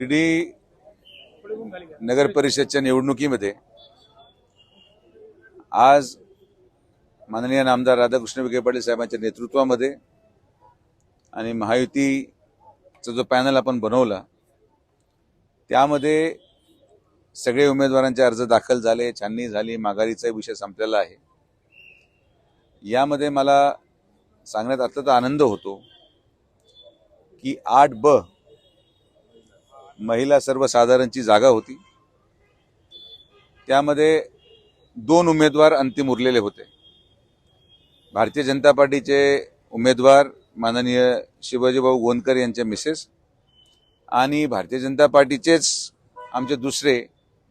शिर्डी नगर परिषदच्या निवडणुकीमध्ये आज माननीय नामदार राधाकृष्ण विखे पाटील साहेबांच्या नेतृत्वामध्ये आणि महायुतीचा जो पॅनल आपण बनवला त्यामध्ये सगळे उमेदवारांचे अर्ज दाखल झाले छाननी झाली माघारीचा विषय संपलेला आहे. यामध्ये मला सांगण्यात अत्यंत आनंद होतो की आठ ब महिला सर्वसाधारणची जागा होती. त्यामध्ये दोन उमेदवार अंतिम उरलेले होते. भारतीय जनता पार्टीचे उमेदवार माननीय शिवाजीभाऊ गोंदकर यांचे मिसेस आणि भारतीय जनता पार्टीचेच आमचे दुसरे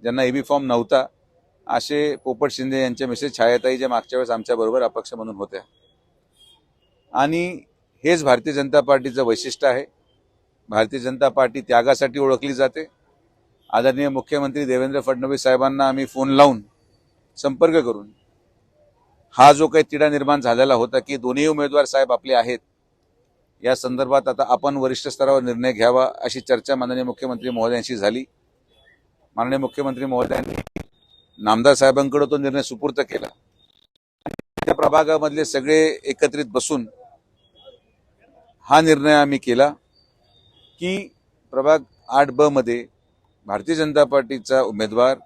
ज्यांना एबी फॉर्म नव्हता असे पोपट शिंदे यांच्या मिसेस छायाताई जे मागच्या वेळेस आमच्याबरोबर अपक्ष म्हणून होत्या. आणि हेच भारतीय जनता पार्टीचं वैशिष्ट्य आहे. भारतीय जनता पार्टी त्यागासाठी ओळखली जाते. आदरणीय मुख्यमंत्री देवेंद्र फडणवीस साहेबांना आम्ही फोन लावून संपर्क करून हा जो काही तिढा निर्माण झालेला होता की दोन्ही उमेदवार साहेब आपले आहेत या संदर्भात आता आपण वरिष्ठ स्तरावर निर्णय घ्यावा अशी चर्चा माननीय मुख्यमंत्री महोदयांशी झाली. माननीय मुख्यमंत्री महोदयांनी नामदार साहेबांकडे तो निर्णय सुपूर्त केला. त्या प्रभागामधले सगळे एकत्रित बसून हा निर्णय आम्ही केला. की प्रभाग आठ ब मध्ये भारतीय जनता पार्टीचा उमेदवार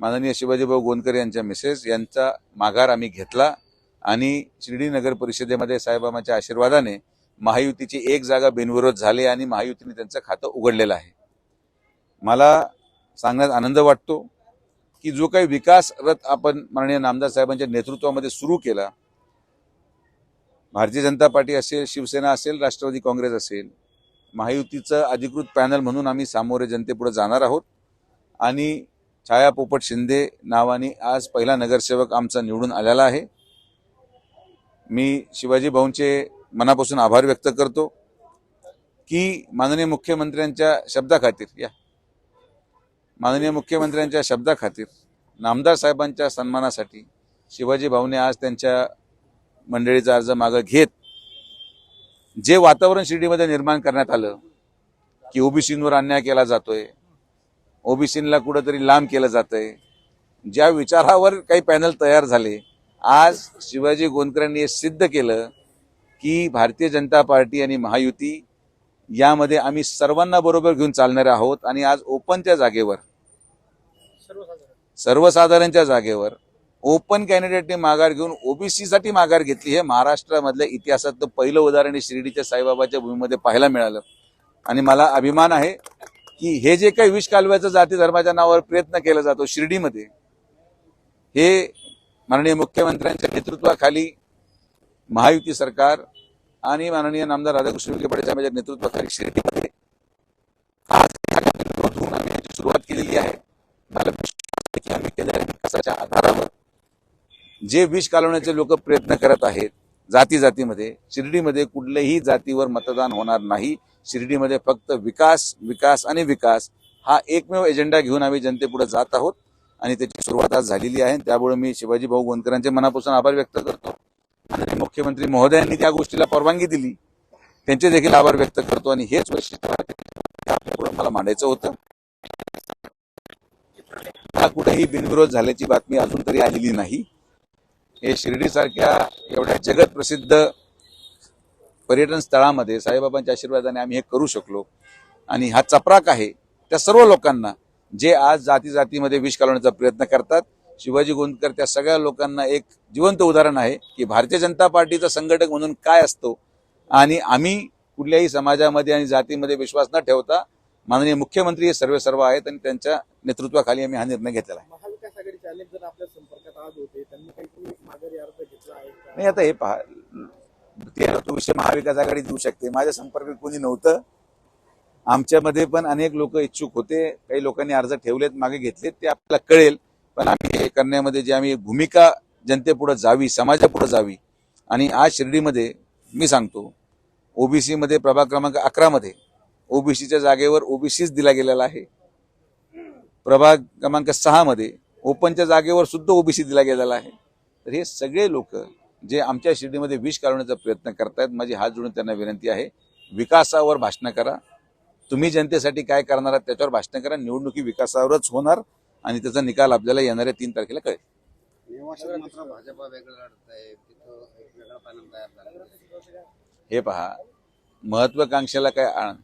माननीय शिवाजीभाऊ गोंदकर यांच्या मिसेस यांचा माघार आम्ही घेतला आणि शिर्डी नगर परिषदेमध्ये साहेबाबांच्या आशीर्वादाने महायुतीची एक जागा बिनविरोध झाली आणि महायुतीने त्यांचं खातं उघडलेलं आहे. मला सांगण्यात आनंद वाटतो की जो काही विकास रथ आपण माननीय नामदार साहेबांच्या नेतृत्वामध्ये सुरू केला भारतीय जनता पार्टी असेल शिवसेना असेल राष्ट्रवादी काँग्रेस असेल महायुतीचं अधिकृत पॅनल म्हणून आम्ही सामोरे जनतेपुढे जाणार आहोत. आणि छाया पोपट शिंदे नावाने आज पहिला नगरसेवक आमचा निवडून आलेला आहे. मी शिवाजी भाऊंचे मनापासून आभार व्यक्त करतो की माननीय मुख्यमंत्र्यांच्या शब्दाखातीर या. माननीय मुख्यमंत्र्यांच्या शब्दाखातीर नामदार साहेबांच्या सन्मानासाठी शिवाजी भाऊने आज त्यांच्या मंडळीचा अर्ज मागं घेत जे वातावरण शिर्डीमध्ये निर्माण करण्यात आलं की ओबीसींवर अन्याय केला जातोय ओबीसींना कुठंतरी लांब केलं जातंय ज्या विचारावर काही पॅनल तयार झाले आज शिवाजी गोंदकरांनी हे सिद्ध केलं की भारतीय जनता पार्टी आणि महायुती यामध्ये आम्ही सर्वांना बरोबर घेऊन चालणार आहोत आणि आज ओपनच्या जागेवर सर्वसाधारणच्या जागेवर ओपन कॅन्डिडेटने माघार घेऊन ओबीसी साठी माघार घेतली हे महाराष्ट्रामधल्या इतिहासातलं पहिलं उदाहरण हे शिर्डीच्या साईबाबाच्या भूमीमध्ये पाहायला मिळालं. आणि मला अभिमान आहे की हे जे काही विष कालव्याचं जाती धर्माच्या नावावर प्रयत्न केला जातो शिर्डीमध्ये हे माननीय मुख्यमंत्र्यांच्या नेतृत्वाखाली महायुती सरकार आणि माननीय नामदार राधाकृष्ण विखे पाटील साहेबांच्या नेतृत्वाखाली शिर्डीमध्ये याची सुरुवात केलेली आहे. मला विश्वास आम्ही केलेल्या विकासाच्या आधारावर जे विष कालवण्याचे लोक प्रयत्न करत आहेत जाती जातीमध्ये शिर्डीमध्ये कुठल्याही जातीवर मतदान होणार नाही. शिर्डीमध्ये फक्त विकास विकास आणि विकास हा एकमेव एजेंडा घेऊन आम्ही जनतेपुढे जात आहोत आणि त्याची सुरुवात आज झालेली आहे. त्यामुळे मी शिवाजी भाऊ गोंदकरांचे मनापासून आभार व्यक्त करतो. आणि मुख्यमंत्री महोदयांनी त्या गोष्टीला परवानगी दिली. त्यांचे देखील आभार व्यक्त करतो आणि हेच वैशिष्ट्य मला मांडायचं होतं. कुठेही बिनविरोध झाल्याची बातमी अजून तरी आलेली नाही. हे शिर्डीसारख्या एवढ्या जगत प्रसिद्ध पर्यटन स्थळामध्ये साईबाबांच्या आशीर्वादाने आम्ही हे करू शकलो. आणि हा चपराक आहे. त्या सर्व लोकांना जे आज जाती जातीमध्ये विष घालवण्याचा प्रयत्न करतात शिवाजी गोंदकर त्या सगळ्या लोकांना एक जिवंत उदाहरण आहे की भारतीय जनता पार्टीचा संघटक म्हणून काय असतो आणि आम्ही कुठल्याही समाजामध्ये आणि जातीमध्ये विश्वास न ठेवता माननीय मुख्यमंत्री हे सर्व सर्व आहेत आणि त्यांच्या नेतृत्वाखाली आम्ही हा निर्णय घेतलेला आहे. नाही आता हे पहा. तो विषय महाविकास आघाडी देऊ शकते. माझ्या संपर्कात कोणी नव्हतं. आमच्यामध्ये पण अनेक लोक इच्छुक होते. काही लोकांनी अर्ज ठेवलेत मागे घेतलेत. ते आपल्याला कळेल. पण आम्ही हे करण्यामध्ये जे आम्ही भूमिका जनतेपुढे जावी समाजापुढे जावी आणि आज शिर्डीमध्ये मी सांगतो ओबीसीमध्ये प्रभाग क्रमांक अकरामध्ये ओबीसीच्या जागेवर ओबीसीच दिला गेलेला आहे. प्रभाग क्रमांक सहामध्ये ओपनच्या जागेवर सुद्धा ओबीसी दिला गेलेला आहे. तर हे सगळे लोक जे आमच्या शिर्डीमध्ये विष काढण्याचा प्रयत्न करतायत माझी हात जोडून त्यांना विनंती आहे विकासावर भाषणं करा. तुम्ही जनतेसाठी काय करणार आहात त्याच्यावर भाषण करा. निवडणुकी विकासावरच होणार आणि त्याचा निकाल आपल्याला येणाऱ्या तीन तारखेला कळेल. हे पहा महत्वाकांक्षेला काय आण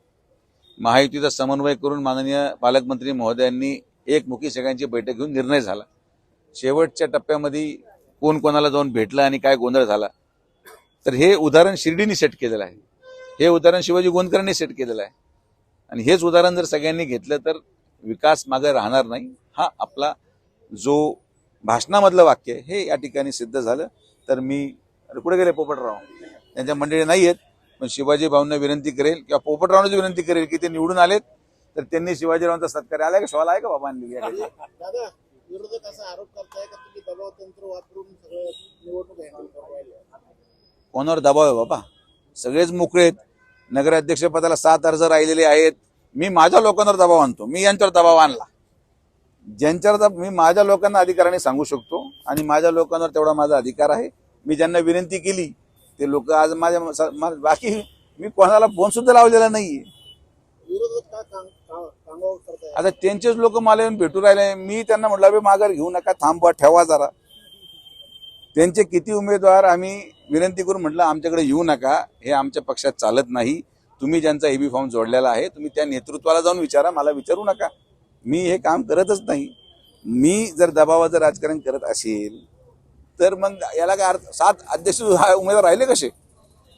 महायुतीचा समन्वय करून माननीय पालकमंत्री महोदयांनी एकमुखी सगळ्यांची बैठक घेऊन निर्णय झाला. शेवटच्या टप्प्यामध्ये कोण कोणाला जाऊन भेटलं आणि काय गोंधळ झाला तर हे उदाहरण शिर्डीने सेट केलेलं आहे. हे उदाहरण शिवाजी गोंदकरांनी सेट केलेलं आहे. आणि हेच उदाहरण जर सगळ्यांनी घेतलं तर विकास मागे राहणार नाही. हा आपला जो भाषणामधलं वाक्य हे या ठिकाणी सिद्ध झालं. तर मी कुठे गेले पोपटराव? त्यांच्या मंडळी नाही आहेत पण शिवाजी भाऊंना विनंती करेल किंवा पोपटरावांची विनंती करेल की ते निवडून आलेत तर त्यांनी शिवाजीरावांचा सत्कार आलाय का? शॉल आहे का बाबा विरोधक असा आरोप करताय का तुम्ही दबाव तंत्र वापरून सगळं निवडणूक हँडल कोणावर दबाव आहे बाबा? सगळेच मोकळे आहेत. नगराध्यक्ष पदाला सात अर्ज राहिलेले आहेत. मी माझ्या लोकांवर दबाव आणतो. मी यांच्यावर दबाव आणला. ज्यांच्यावर मी माझ्या लोकांना अधिकाराने सांगू शकतो आणि माझ्या लोकांवर तेवढा माझा अधिकार आहे. मी ज्यांना विनंती केली ते लोक आज माझ्या बाकी मी कोणाला फोन सुद्धा लावलेला नाहीये. आता त्यांचेच लोक मला येऊन भेटू राहिले. मी त्यांना म्हटलं "अबे माघार घेऊ नका थांबवा ठेवा जरा. त्यांचे किती उमेदवार आम्ही विनंती करून म्हटलं आमच्याकडे येऊ नका हे आमच्या पक्षात चालत नाही. तुम्ही ज्यांचा एबी फॉर्म जोडलेला आहे तुम्ही त्या नेतृत्वाला जाऊन विचारा मला विचारू नका. मी हे काम करतच नाही. मी जर दबावाचं राजकारण करत असेल तर मग याला काय अर्थ सात अध्यक्ष हा उमेदवार राहिले कसे?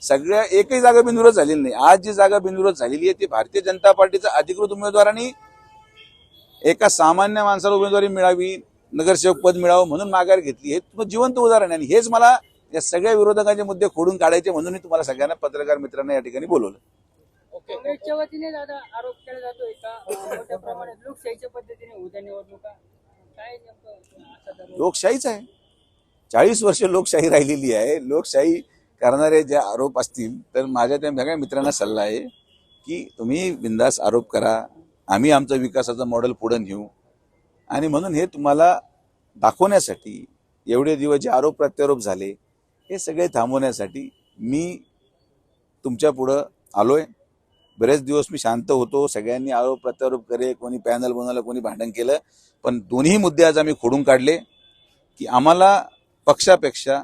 सगळ्या एकही जागा बिनविरोध झालेली नाही. आज जी जागा बिनविरोध झालेली आहे ती भारतीय जनता पार्टीचा अधिकृत उमेदवारांनी एका सामान्य माणसाला उमेदवारी मिळावी नगरसेवक पद मिळावं म्हणून माघार घेतली. हे तुम्ही जिवंत उदाहरण आहे आणि हेच मला या सगळ्या विरोधकांचे मुद्दे खोडून काढायचे म्हणून मी तुम्हाला सगळ्यांना पत्रकार मित्रांना या ठिकाणी बोलवलं. काँग्रेसच्या वतीने दादा आरोप केला जातोय का? अं, मोठ्या प्रमाणात लोकशाहीच्या पद्धतीने उद्या निवडणुका. काय नेमकं लोकशाहीच आहे. चाळीस वर्ष लोकशाही राहिलेली आहे. लोकशाही करणारे जे आरोप असतील तर माझ्या त्या सगळ्या मित्रांना सल्ला आहे की तुम्ही बिंदास आरोप करा आम्ही आमचं विकासाचं मॉडेल पुढे नेऊ. आणि म्हणून हे तुम्हाला दाखवण्यासाठी एवढे दिवस जे आरोप प्रत्यारोप झाले हे सगळे थांबवण्यासाठी मी तुमच्या पुढं आहे बरेच दिवस मी शांत होतो सगळ्यांनी आरोप प्रत्यारोप करे कोणी पॅनल बनवलं कोणी भांडण केलं पण दोन्ही मुद्दे आज आम्ही खोडून काढले की आम्हाला पक्षापेक्षा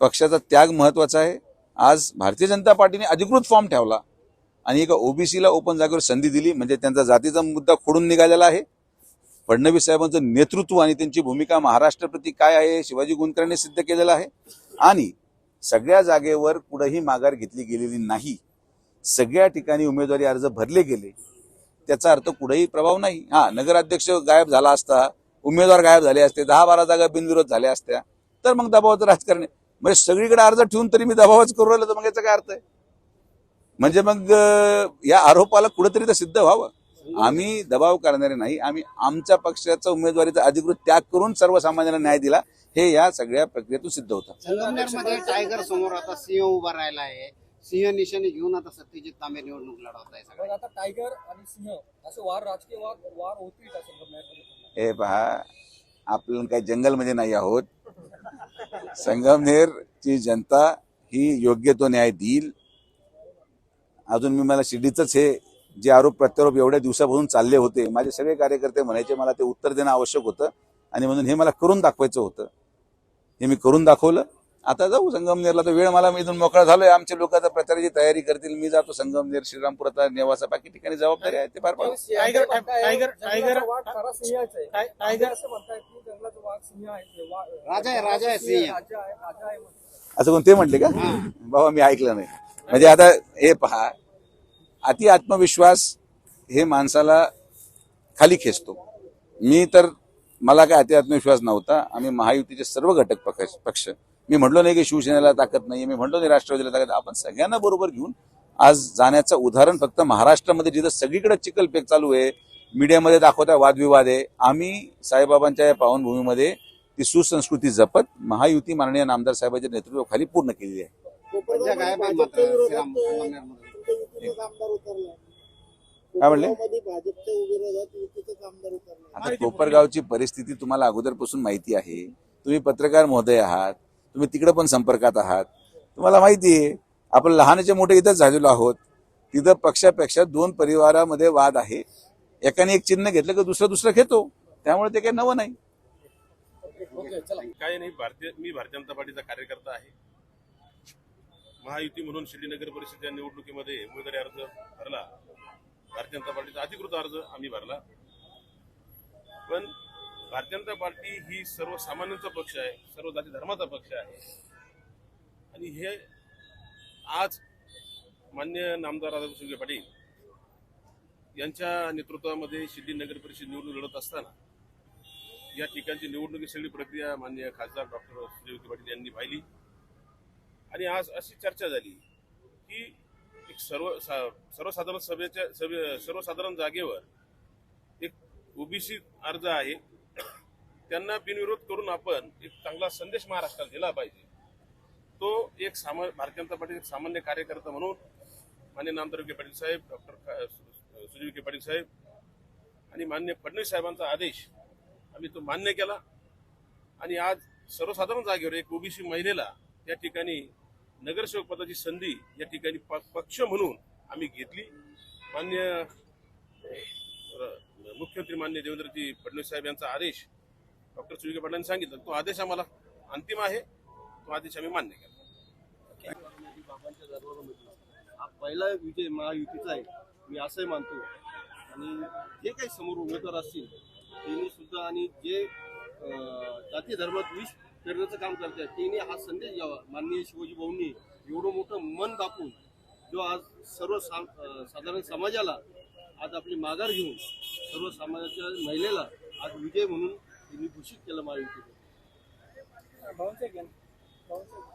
पक्षाचा त्याग महत्त्वाचा आहे. आज भारतीय जनता पार्टीने अधिकृत फॉर्म ठेवला आणि एका ओबीसीला ओपन जागेवर संधी दिली म्हणजे त्यांचा जातीचा मुद्दा खोडून निघालेला आहे. फडणवीस साहेबांचं नेतृत्व आणि त्यांची भूमिका महाराष्ट्राप्रती काय आहे शिवाजी गुंतकरांनी सिद्ध केलेलं आहे. आणि सगळ्या जागेवर कुठंही माघार घेतली गेलेली नाही. सगळ्या ठिकाणी उमेदवारी अर्ज भरले गेले. त्याचा अर्थ कुठेही प्रभाव नाही. हा नगराध्यक्ष गायब झाला असता उमेदवार गायब झाले असते दहा बारा जागा बिनविरोध झाल्या असत्या तर मग दबावाचं राजकारण म्हणजे सगळीकडे अर्ज ठेवून तरी मी दबावच करू राहिलो तर मग याचा काय अर्थ आहे? म्हणजे मग या आरोपाला कुठेतरी तर सिद्ध व्हावं. आम्ही दबाव करणारे नाही. आम्ही आमच्या पक्षाचा उमेदवारीचा अधिकृत त्याग करून सर्वसामान्यांना न्याय दिला. हे या सगळ्या प्रक्रियेतून सिद्ध होतं. टायगर समोर आता सिंह उभा राहिला आहे. सिंह निशाणे घेऊन आता सत्यजित तांबे निवडणूक लढवत आहे आता टायगर आणि सिंह असे वार राजकीय वार वार होतील का हे पहा आपण काही जंगलमध्ये नाही आहोत. संगमनेरची जनता ही योग्य तो न्याय देईल. अजून मी मला शिर्डीचंच हे जे आरोप प्रत्यारोप एवढ्या दिवसापासून चालले होते माझे सगळे कार्यकर्ते म्हणायचे मला ते उत्तर देणं आवश्यक होतं आणि म्हणून हे मला करून दाखवायचं होतं. हे मी करून दाखवलं. आता जाऊ संगमनेरला तर वेळ मला मी इथून मोकळा झालोय. आमचे लोक आता प्रचाराची तयारी करतील. मी जातो संगमनेर श्रीरामपूर आता नेवासा बाकी ठिकाणी जबाबदारी आहे ते पार पाडू टायगर- टायगर- टायगर- वाघ सिंह आहे वा- राजा आहे, राजा आहे, सिंह. राजा आहे राजा आहे म्हणतात. असं कोण ते म्हटले का? बाबा मी ऐकलं नाही. म्हणजे आता हे पहा अति आत्मविश्वास हे माणसाला खाली खेचतो. मी तर मला काय अति आत्मविश्वास नव्हता. आम्ही महायुतीचे सर्व घटक पक्ष पक्ष. मी म्हटलो नाही की शिवसेनेला ताकद नाही मी म्हटलो नाही राष्ट्रवादीला ताकद. आपण सगळ्यांना बरोबर घेऊन आज जाण्याचं उदाहरण फक्त महाराष्ट्रामध्ये जिथं सगळीकडे चिखलपेक चालू आहे मीडियामध्ये दाखवता वादविवाद आहे. आम्ही साईबाबांच्या या पावनभूमीमध्ये ती सुसंस्कृती जपत महायुती माननीय नामदार साहेबांच्या नेतृत्वाखाली पूर्ण केलेली आहे. काय म्हणले? आता कोपरगावची परिस्थिती तुम्हाला अगोदरपासून माहिती आहे. तुम्ही पत्रकार महोदय आहात. तुम्ही तिकडे पण संपर्कात आहात. तुम्हाला माहिती आहे आपण लहानचे मोठे इथंच झालेलो आहोत. तिथं पक्षापेक्षा दोन परिवारामध्ये वाद आहे. एकाने एक चिन्ह घेतलं की दुसरं दुसरं घेतो. त्यामुळे ते काही नवं नाही. काही नाही भारतीय मी भारतीय जनता पार्टीचा कार्यकर्ता आहे. महायुती म्हणून शिर्डी नगर परिषद या निवडणुकीमध्ये उमेदवारी अर्ज भरला. भारतीय जनता पार्टीचा अधिकृत अर्ज आम्ही भरला. पण भारतीय जनता पार्टी ही सर्वसामान्यांचा पक्ष आहे सर्व जाती धर्माचा पक्ष आहे. आणि हे आज मान्य नामदार राधाकृष्ण पाटील यांच्या नेतृत्वामध्ये शिर्डी नगर परिषद निवडणूक लढत असताना या ठिकाणची निवडणुकी सगळी प्रक्रिया मान्य खासदार डॉक्टर विखे पाटील यांनी पाहिली. आणि आज अशी चर्चा झाली की एक सर्व सा- सर्वसाधारण सभेच्या सभे सर्वसाधारण जागेवर एक ओबीसी अर्ज आहे. त्यांना बिनविरोध करून आपण एक चांगला संदेश महाराष्ट्राला दिला पाहिजे. तो एक सामा भारतीय जनता पार्टी सामान्य कार्यकर्ता म्हणून मान्य नामदार विखे पाटील साहेब डॉक्टर सुजय विखे पाटील साहेब आणि मान्य फडणवीस साहेबांचा आदेश आम्ही तो मान्य केला. आणि आज सर्वसाधारण जागेवर एक ओबीसी महिलेला या ठिकाणी नगरसेवक पदाची संधी या ठिकाणी प- पक्ष म्हणून आम्ही घेतली. मान्य मुख्यमंत्री मान्य देवेंद्रजी फडणवीस साहेब यांचा आदेश डॉक्टर सुविके पाटलांनी सांगितलं. तो आदेश आम्हाला अंतिम आहे. तो आदेश आम्ही मान्य केला. हा पहिला विजय महायुतीचा आहे. मी असंही मानतो. आणि जे काही समोर उमेदवार असतील त्यांनी सुद्धा आणि जे जाती धर्मात विष करण्याचं काम करतात त्यांनी हा संदेश घ्यावा माननीय शिवाजी भाऊंनी एवढं मोठं मन दाखवून जो आज सर्व सा साधारण समाजाला आज आपली माघार घेऊन सर्व समाजाच्या महिलेला आज विजय म्हणून त्यांनी घोषित केलं महायुतीने.